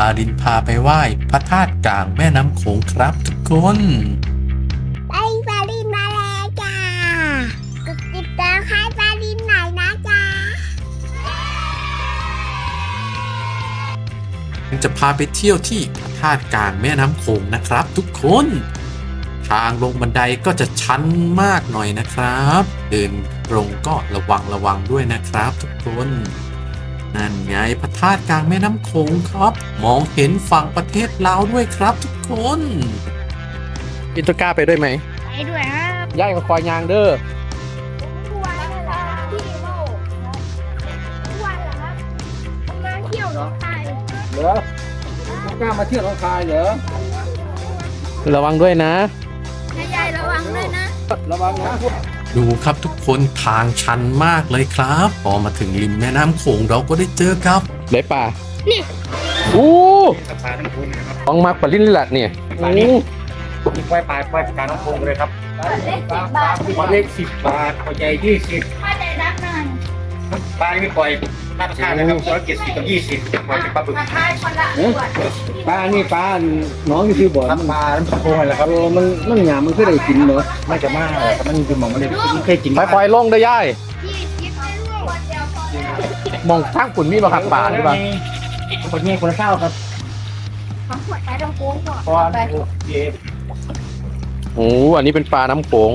ปารินพาไปไหว้พระธาตุกลางแม่น้ำโขงครับทุกคนไปปารินมาแล้วจ้ากดติดตามให้ปารินหน่อยนะจ๊ะจะพาไปเที่ยวที่พระธาตุกลางแม่น้ำโขงนะครับ ทุกคน ทางลงบันไดก็จะชันมากหน่อยนะครับ เดินลงก็ระวังระวังด้วยนะครับ ทุกคน นั่นไงพระธาตุกลางแม่น้ำโขงครับ มองเห็นฝั่งประเทศลาวด้วยครับทุกคน อินตวกล้าไปด้วยไหมไปด้วยครับย่ายก็คอยยางเด้อทุกวันเลยครับพี่โมทุกวันเหรอครับมาเที่ยวหนองคายเหรอต้องกล้ามาเที่ยวหน้องคายเหรอ ระวังด้วยนะ ยายระวังด้วยนะ ระวังนะพวก ดูครับทุกคนทางชันมากเลยครับ พอมาถึงริมแม่น้ำโขงเราก็ได้เจอครับ ได้ป่านี่อู้ปลาน้ำพุนะครับต้องมาปลิ้นแหละเนี่ยปลานี่มีปล่อยปลาปล่อยปลาน้ำพุเลยครับเล็กสิบบาทปลาเล็กสิบบาทปลาใหญ่ยี่สิบมาแต่ดักหน่อยปลานี่ไม่ปล่อย มาตรฐานนะครับร้อยเจ็ดสิบกับยี่สิบปล่อยเป็นปลาบึกมาทายคนละขวดปลานี่ปลาหน้องอยู่ที่บ่อครับมันปลาน้ำพุแหละครับเออมันมันหยามันคือได้กินเนาะไม่จะมากเลยครับมันคือหมองมันเลยไม่เคยกินไปปล่อยลงเด้อย่ายยี่สิบไม่รู้ขวดเดียวพอมองทางฝุ่นมีบ่ครับป่านี่ป่ะคนนี้คนละเท่าครับสองขวดไปตรงโค้งก่อนเพราะว่าไปเย็บโอ้อันนี้เป็นปลาน้ำโขง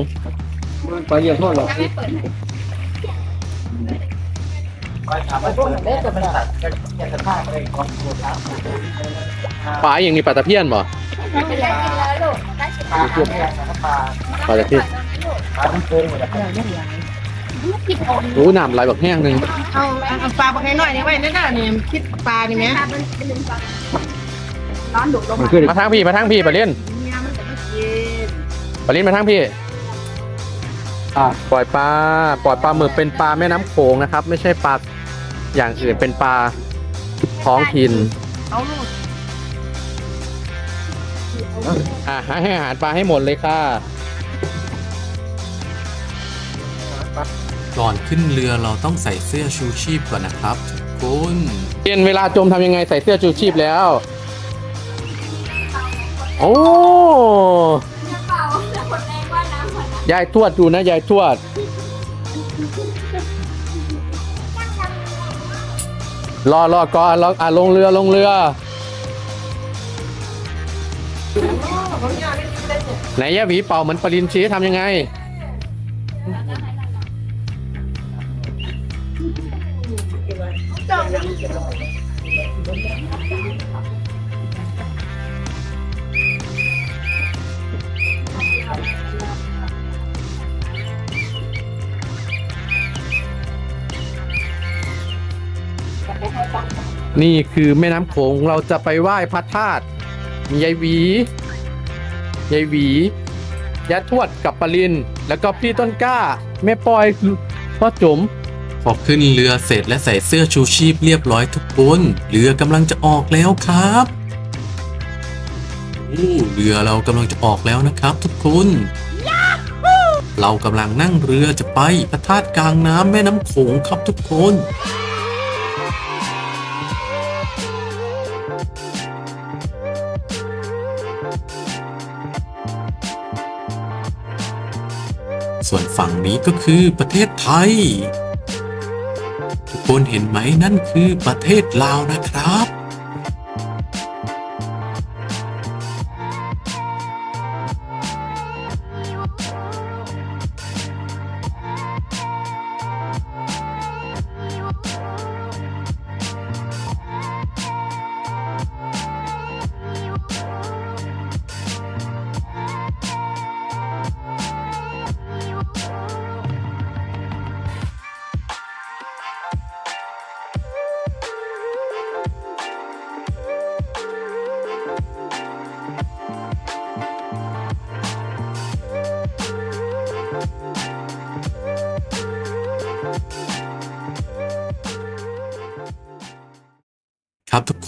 ปลาเยี่ยมทอดหรอกยังไม่เปิดให้ปลาถามว่าพวกมันเล็กจะเป็นสัตว์จะจะฆ่าอะไรของตัวช้างปลาอย่างนี้ปลาตะเพียนบ่ไม่ได้กินแล้วลูกได้สิบปลาเพื่อนปลาปลาตะเพียนปลาน้ำพุเลยครับผิดองค์โอ้น้ำไหลแบบแห้งหนึ่งเอาเอาปลาไปให้หน่อยนี่ไว้นั่นน่ะนี่คิดปลานี่ไหมค่ะมันเป็นปลาร้อนดุลงมันมาคือได้มาทางพี่มาทางพี่ปลาเล่นเนี่ยมันจะไม่กินปลาเล่นมาทางพี่อ่าปล่อยปลาปล่อยปลาหมึกเป็นปลาแม่น้ำโขงนะครับ ไม่ใช่ปลา อย่างอื่นเป็นปลาท้องถิ่นเอาลูกอ่าให้อาหารปลาให้หมดเลยค่ะ ก่อนขึ้นเรือเราต้องใส่เสื้อชูชีพก่อนนะครับทุกคนเรียนเวลาจมทำยังไงใส่เสื้อชูชีพแล้ว โอ้เปล่าแล้วคนแรงว่าน้ำคนยายทวดดูนะ ยายทวด รอรอก่อนรออะลงเรือลงเรือ ไหนยะหวีเป่าเหมือนปรินชีทำยังไง นี่คือแม่น้ำโขงเราจะไปไหว้พระธาตุมียายหวียายหวียายทวดกับปรินแล้วก็พี่ต้นกล้า แม่ปอยพ่อจุ๋มพอขึ้นเรือเสร็จและใส่เสื้อชูชีพเรียบร้อยทุกคนเรือกำลังจะออกแล้วครับโอ้เรือเรากำลังจะออกแล้วนะครับทุกคนเรากำลังนั่งเรือจะไปพระธาตุกลางน้ำแม่น้ำโขงครับทุกคน ส่วนฝั่งนี้ก็คือประเทศไทย ทุกคนเห็นไหมนั่นคือประเทศลาวนะครับ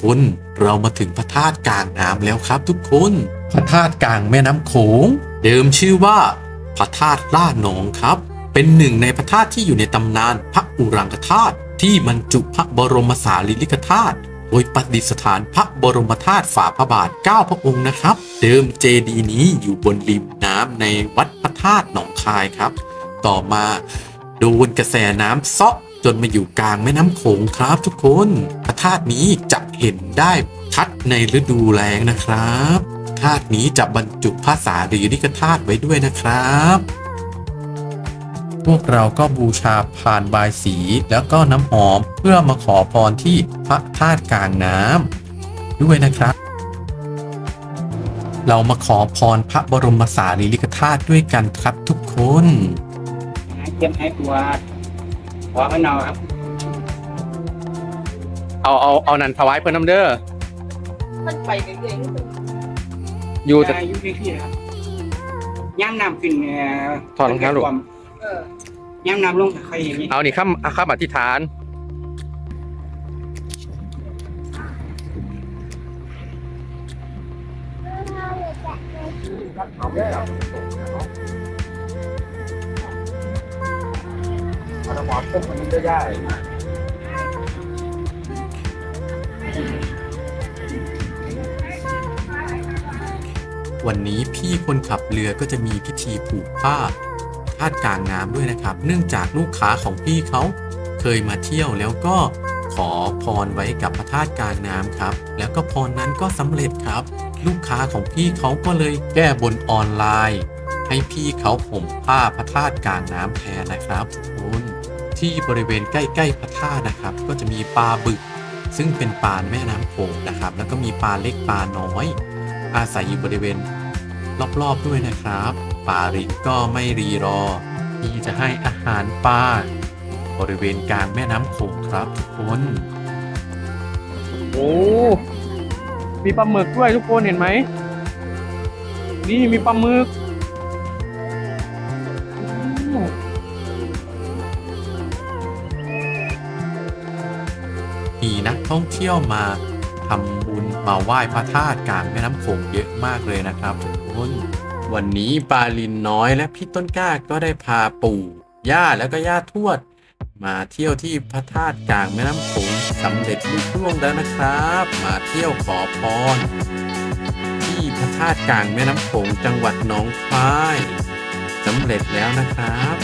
ครับทุกคนเรามาถึงพระธาตุกลางน้ำแล้วครับทุกคน พระธาตุกลางแม่น้ำโขง เดิมชื่อว่า พระธาตุล่าหนองครับ เป็นหนึ่งในพระธาตุที่อยู่ในตำนานพระอุรังคธาตุที่บรรจุพระบรมสารีริกธาตุโดยประดิษฐานพระบรมธาตุฝ่าพระบาท 9 พระองค์นะครับ เดิมเจดีย์นี้อยู่บนริมน้ำในวัดพระธาตุหนองคายครับ ต่อมาโดนกระแสน้ำเซาะจนมาอยู่กลางแม่น้ำโขงครับทุกคน พระธาตุนี้จะเห็น ได้ชัดในฤดูแล้งนะครับธาตุนี้จะบรรจุภาษารีริกธาตุไว้ด้วยนะครับ พวกเราก็บูชาพานบายสีแล้วก็น้ำหอมเพื่อมาขอพรที่พระธาตุกลางน้ำด้วยนะครับ เรามาขอพรพระบรมสารีริกธาตุด้วยกันครับทุกคนเจ็บหายปวดหัวไม่เนาครับ เอาเอาเอานันถวายเพื่อนน้ำเด้อมันไปเรื่อยอยู่แต่ อายุที่ที่ครับย่ำน้ำขึ้นเนี่ยถอดรองเท้าลูก ๆเออย่ำน้ำลงค่อยอย่างนี้เอานี่ข้ามข้ามอธิษฐานหมอต้มมันจะได้ วันนี้พี่คนขับเรือก็จะมีพิธีผูกผ้าธาตุกลางน้ำด้วยนะครับ เนื่องจากลูกค้าของพี่เขาเคยมาเที่ยวแล้วก็ขอพรไว้กับพระธาตุกลางน้ำครับ แล้วก็พรนั้นก็สำเร็จครับ ลูกค้าของพี่เขาก็เลยแก้บนออนไลน์ ให้พี่เขาผมผ้าพระธาตุกลางน้ำแทนนะครับคุณที่บริเวณใกล้ ๆ พระธาตุนะครับ ก็จะมีปลาบึก ซึ่งเป็นปลาแม่น้ำโขงนะครับ แล้วก็มีปลาเล็กปลาน้อย อาศัยอยู่บริเวณรอบๆด้วยนะครับปลาริงก็ไม่รีรอ ที่จะให้อาหารปลาบริเวณกลางแม่น้ำโขงครับทุกคนโอ้มีปลาหมึกด้วยทุกคนเห็นไหม นี่มีปลาหมึกอืมมีนักท่องเที่ยวมา ทำบุญมาไหว้พระธาตุกลางแม่น้ำโขงเยอะมากเลยนะครับทุกคนวันนี้ปาลินน้อยและพี่ต้นกล้าก็ได้พาปู่ย่าแล้วก็ย่าทวด มาเที่ยวที่พระธาตุกลางแม่น้ำโขงสำเร็จลุล่วงแล้วนะครับ มาเที่ยวขอพรที่พระธาตุกลางแม่น้ำโขงจังหวัดหนองคายสำเร็จแล้วนะครับ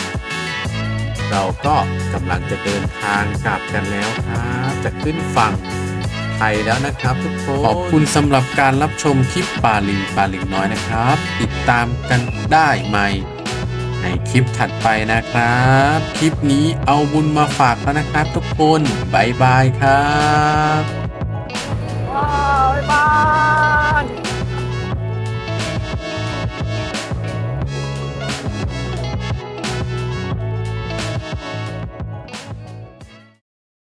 เราก็กำลังจะเดินทางกลับกันแล้วครับ จะขึ้นฝั่ง ไทยแล้วนะครับทุกคนขอบคุณสำหรับการรับชมคลิปปาลิงปาลิงน้อยนะครับ ติดตามกันได้ใหม่ในคลิปถัดไปนะครับ คลิปนี้เอาบุญมาฝากแล้วนะครับทุกคน บ๊ายบายครับ